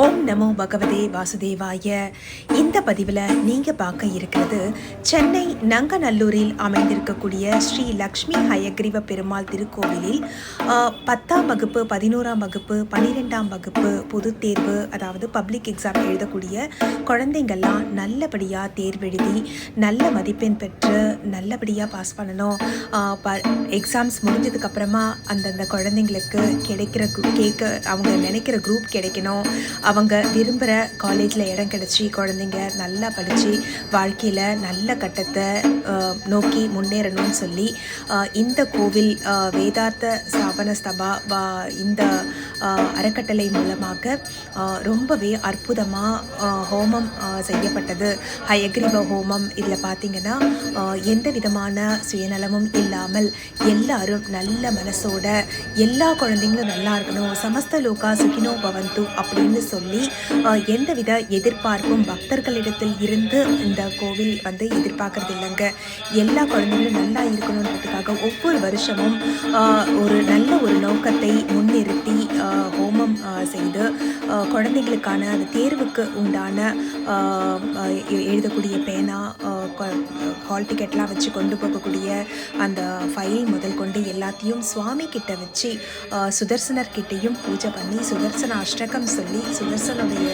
ஓம் நமோ பகவதே வாசுதேவாய. இந்த பதிவில் நீங்கள் பார்க்க இருக்கிறது சென்னை நங்கநல்லூரில் அமைந்திருக்கக்கூடிய ஸ்ரீ லக்ஷ்மி ஹயக்ரீவ பெருமாள் திருக்கோவிலில் பத்தாம் வகுப்பு பதினோராம் வகுப்பு பன்னிரெண்டாம் வகுப்பு பொது தேர்வு அதாவது பப்ளிக் எக்ஸாம் எழுதக்கூடிய குழந்தைங்கள்லாம் நல்லபடியாக தேர்வெழுதி நல்ல மதிப்பெண் பெற்று நல்லபடியாக பாஸ் பண்ணணும். ப எக்ஸாம்ஸ் முடிஞ்சதுக்கப்புறமா அந்தந்த குழந்தைங்களுக்கு கிடைக்கிற கேட்க அவங்க நினைக்கிற குரூப் கிடைக்கணும். அவங்க விரும்புகிற காலேஜில் இடம் கிடச்சி குழந்தைங்க நல்லா படித்து வாழ்க்கையில் நல்ல கட்டத்தை நோக்கி முன்னேறணும்னு சொல்லி இந்த கோவில் வேதார்த்த ஸ்தாபன ஸ்தபா வா இந்த அறக்கட்டளை மூலமாக ரொம்பவே அற்புதமாக ஹோமம் செய்யப்பட்டது. ஹயக்ரீவ ஹோமம். இதில் பார்த்தீங்கன்னா எந்த விதமான சுயநலமும் இல்லாமல் எல்லாரும் நல்ல மனசோட எல்லா குழந்தைங்களும் நல்லா இருக்கணும் சமஸ்த லோகா சுகினோ பவந்து அப்படின்னு சொல்லி எந்தவித எதிர்பார்ப்பும் பக்தர்களிடத்தில் இருந்து இந்த கோவில் வந்து எதிர்பார்க்கறது இல்லைங்க எல்லா குழந்தைங்களும் நல்லா இருக்கணுன்றதுக்காக ஒவ்வொரு வருஷமும் ஒரு நல்ல ஒரு நோக்கத்தை முன்னிறுத்தி ஹோமம் செய்து குழந்தைகளுக்கான குழந்தைங்களுக்கான அந்த தேர்வுக்கு உண்டான எழுதக்கூடிய பேனா ஹால் டிக்கெட்லாம் வச்சு கொண்டு போகக்கூடிய அந்த ஃபைல் முதல் கொண்டு எல்லாத்தையும் சுவாமி கிட்ட வச்சு ஆஹ், சுதர்சனர் கிட்டேயும் பூஜை பண்ணி சுதர்சன அஷ்டகம் சொல்லி சுதர்சனுடைய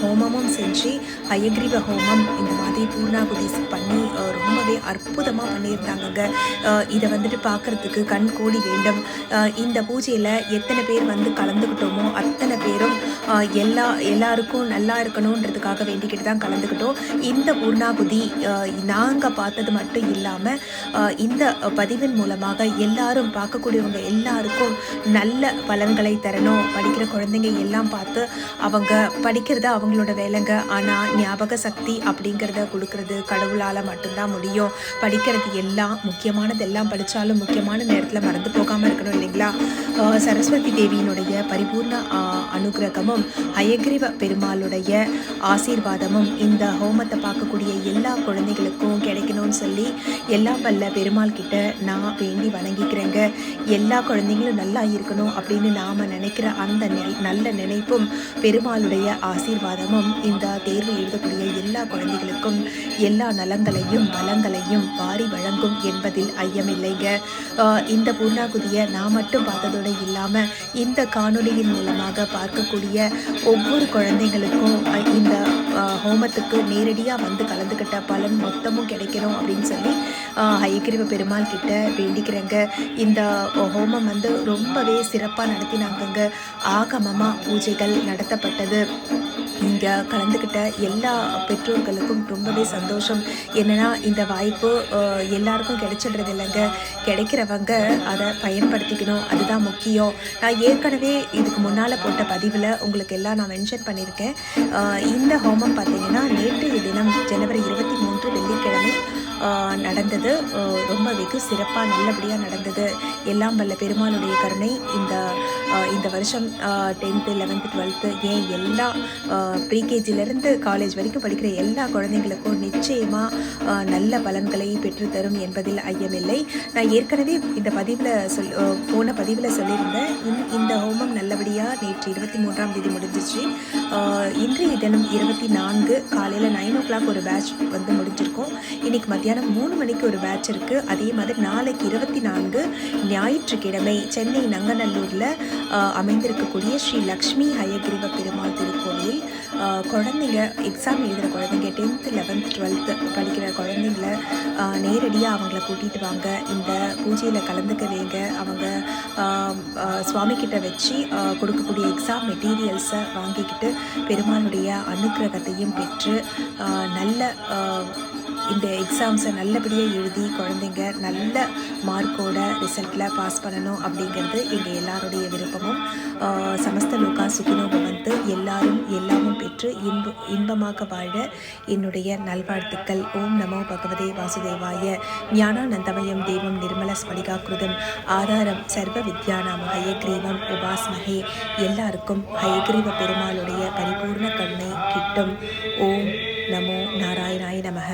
ஹோமமும் செஞ்சு ஹயக்ரீவ ஹோமம் இந்த மாதிரி பூர்ணாகுதி பண்ணி ரொம்பவே அற்புதமாக பண்ணியிருந்தாங்கங்க. இதை வந்துட்டு பார்க்கறதுக்கு கண் கோடி வேண்டும். இந்த பூஜையில் எத்தனை பேர் வந்து கலந்துக்கிட்டோமோ அத்தனை பேரும் எல்லா எல்லாருக்கும் நல்லா இருக்கணுன்றதுக்காக வேண்டிக்கிட்டு தான் கலந்துக்கிட்டோம். இந்த பூர்ணாகுதி நாங்கள் பார்த்தது மட்டும் இல்லாமல் இந்த பதிவின் மூலமாக எல்லாரும் பார்க்கக்கூடியவங்க எல்லாருக்கும் நல்ல பலன்களை தரணும். படிக்கிற குழந்தைங்க எல்லாம் பார்த்து அவங்க படிக்கிறத அவங்களோட வேலைங்க. ஆனால் ஞாபக சக்தி அப்படிங்கிறத கொடுக்கறது கடவுளால் மட்டும்தான் முடியும். படிக்கிறது எல்லாம் முக்கியமானது எல்லாம் படித்தாலும் முக்கியமான நேரத்தில் மறந்து போகாமல் இருக்கணும் இல்லைங்களா? சரஸ்வதி தேவியினுடைய பரிபூர்ண அனுகிரகமும் அனுக்கிரகமும் ஹயக்ரீவ பெருமாளுடைய ஆசீர்வாதமும் இந்த ஹோமத்தை பார்க்கக்கூடிய எல்லா குழந்தைகளுக்கும் கிடைக்கணும்னு சொல்லி எல்லா பல்ல பெருமாள் கிட்ட நான் வேண்டி வணங்கிக்கிறேங்க. எல்லா குழந்தைங்களும் நல்லா இருக்கணும் அப்படின்னு நாம் நினைக்கிற அந்த நல்ல நினைப்பும் பெருமாளுடைய ஆசீர்வாதமும் இந்த தேர்வு எழுதக்கூடிய எல்லா குழந்தைகளுக்கும் எல்லா நலங்களையும் பலங்களையும் வாரி வழங்கும் என்பதில் ஐயமில்லைங்க. இந்த பூர்ணாகுதியை நான் மட்டும் பார்த்ததோடு இல்லாமல் இந்த காணொலியின் மூலமாக பார்க்கக்கூடிய ஒவ்வொரு குழந்தைங்களுக்கும் இந்த ஹோமத்துக்கு நேரடியாக வந்து கலந்துக்கிட்ட பலன் மொத்தமும் கிடைக்கணும் அப்படின்னு சொல்லி ஆஹ், பெருமாள் கிட்ட வேண்டிக்கிறேங்க. இந்த ஹோமம் வந்து ரொம்பவே சிறப்பாக நடத்தினாங்கங்க. ஆகமமாக பூஜைகள் நடத்தப்பட்டது. இங்கே கலந்துக்கிட்ட எல்லா பெற்றோர்களுக்கும் ரொம்பவே சந்தோஷம். என்னென்னா இந்த வாய்ப்பு எல்லாருக்கும் கிடைச்சிடுறது இல்லைங்க கிடைக்கிறவங்க அதை பயன்படுத்திக்கணும். அதுதான் முக்கியம். நான் ஏற்கனவே இதுக்கு முன்னால் போட்ட பதிவில் உங்களுக்கு எல்லாம் நான் மென்ஷன் பண்ணியிருக்கேன். இந்த ஹோமம் பார்த்தீங்கன்னா நேற்றைய தினம் ஜனவரி இருபத்தி நடந்தது. ரொம்ப வெகு சிறப்பாக நல்லபடியாக நடந்தது. எல்லாம் வல்ல பெருமாளுடைய கருணை. இந்த இந்த வருஷம் டென்த்து லெவன்த்து டுவெல்த்து ஏன் எல்லா ப்ரீகேஜிலேருந்து காலேஜ் வரைக்கும் படிக்கிற எல்லா குழந்தைங்களுக்கும் நிச்சயமாக நல்ல பலன்களை பெற்றுத்தரும் என்பதில் ஐயமில்லை. நான் ஏற்கனவே இந்த பதிவில் சொல் போன பதிவில் சொல்லியிருந்தேன். இன் இந்த ஹோமம் நல்லபடியாக நேற்று இருபத்தி மூன்றாம் தேதி முடிஞ்சிச்சு. இன்றைய தினம் இருபத்தி நான்கு காலையில் நைன் ஓ கிளாக் ஒரு பேட்ச் வந்து முடிஞ்சிருக்கோம். இன்றைக்கி மத்தியானம் மூணு மணிக்கு ஒரு பேட்ச் இருக்குது அதே மாதிரி நாளைக்கு இருபத்தி நான்கு ஞாயிற்றுக்கிழமை சென்னை நங்கநல்லூரில் அமைந்திருக்கக்கூடிய ஸ்ரீ லக்ஷ்மி ஹயகிரிவ பெருமாள் திருக்கோவில் குழந்தைங்க எக்ஸாம் எழுதுகிற குழந்தைங்க டென்த்து லெவன்த் டுவெல்த்து படிக்கிற குழந்தைங்கள நேரடியாக அவங்கள கூட்டிகிட்டு வாங்க. இந்த பூஜையில் கலந்துக்க வைங்க. அவங்க சுவாமிக்கிட்ட வச்சு கொடுக்கக்கூடிய எக்ஸாம் மெட்டீரியல்ஸை வாங்கிக்கிட்டு பெருமானுடைய அனுக்கிரகத்தையும் பெற்று நல்ல இந்த எக்ஸாம்ஸை நல்லபடியாக எழுதி குழந்தைங்க நல்ல மார்க்கோட ரிசல்ட்டில் பாஸ் பண்ணணும் அப்படிங்கிறது எங்கள் எல்லாருடைய விருப்பமும். சமஸ்த லோகா சுகினோ வந்து எல்லாரும் எல்லாமும் பெற்று இன்ப இன்பமாக வாழ என்னுடைய நல்வாழ்த்துக்கள். ஓம் நமோ பகவதே வாசுதேவாய. ஞானானந்தமயம் தெய்வம் நிர்மல ஸ்படிகாக்கிருதம் ஆதாரம் சர்வ வித்யானாம் ஹயக்ரீவம் உபாஸ்மகே. எல்லாருக்கும் ஹயக்ரீவ பெருமாளுடைய பரிபூர்ண கருணை கிட்டும். ஓம் நமோ நாராயணாய நமக